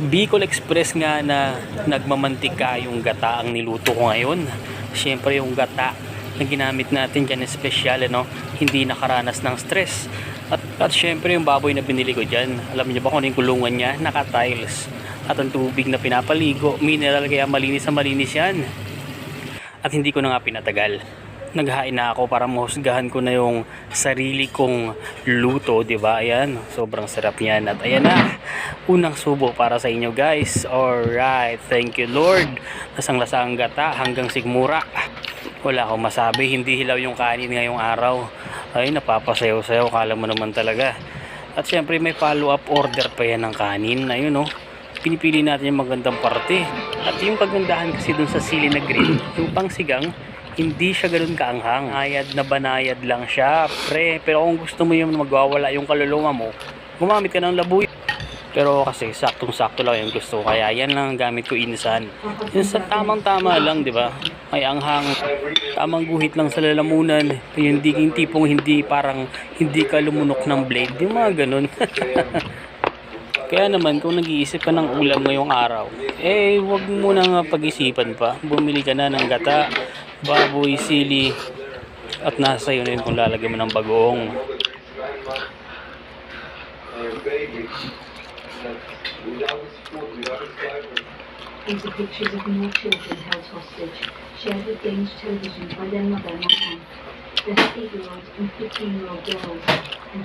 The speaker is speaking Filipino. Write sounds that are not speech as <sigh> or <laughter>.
Bicol Express nga na nagmamantika yung gata ang niluto ko ngayon. Siyempre yung gata na ginamit natin dyan espesyal, ano, hindi nakaranas ng stress. At, at syempre yung baboy na binili ko dyan, alam niyo ba kung ano yung kulungan niya? Naka-tiles. At ang tubig na pinapaligo, mineral kaya malinis na malinis yan. At hindi ko na nga pinatagal. Naghain na ako para mahusgahan ko na yung sarili kong luto, 'di ba? Ayan, sobrang sarap niyan. At ayan na, unang subo para sa inyo, guys. Alright, thank you, Lord. Lasang-lasa ang gata hanggang sigmura. Wala akong masabi, hindi hilaw yung kanin ngayong araw. Ay, napapasayaw-sayaw, kala mo naman talaga. At syempre may follow-up order pa yan ng kanin. Ayun, oh pinipili natin yung magandang parte. At yung kagandahan kasi dun sa sili na green, yung pangsigang, hindi siya ganun kaanghang. Ayad na banayad lang siya, pre. Pero kung gusto mo yung magwawala yung kaluluwa mo, gumamit ka ng labuyo. Pero kasi saktong-sakto lang yung gusto. Kaya yan lang ang gamit ko insan. Yung sa tamang-tama lang, di ba? May anghang, tamang guhit lang sa lalamunan. Yung yung tipong hindi parang hindi ka lumunok ng blade. Yung mga ganun. <laughs> Kaya naman, kung nag-iisip ka ng ulam ngayong araw, eh, wag mo nang pag-isipan pa. Bumili ka na ng gata, baboy, sili, at nasa yun yun kung lalagyan mo ng bagoong. These are pictures of more children held hostage, shared with Danish television by their mother, Mom. The 8-year-old and 15-year-old girls, and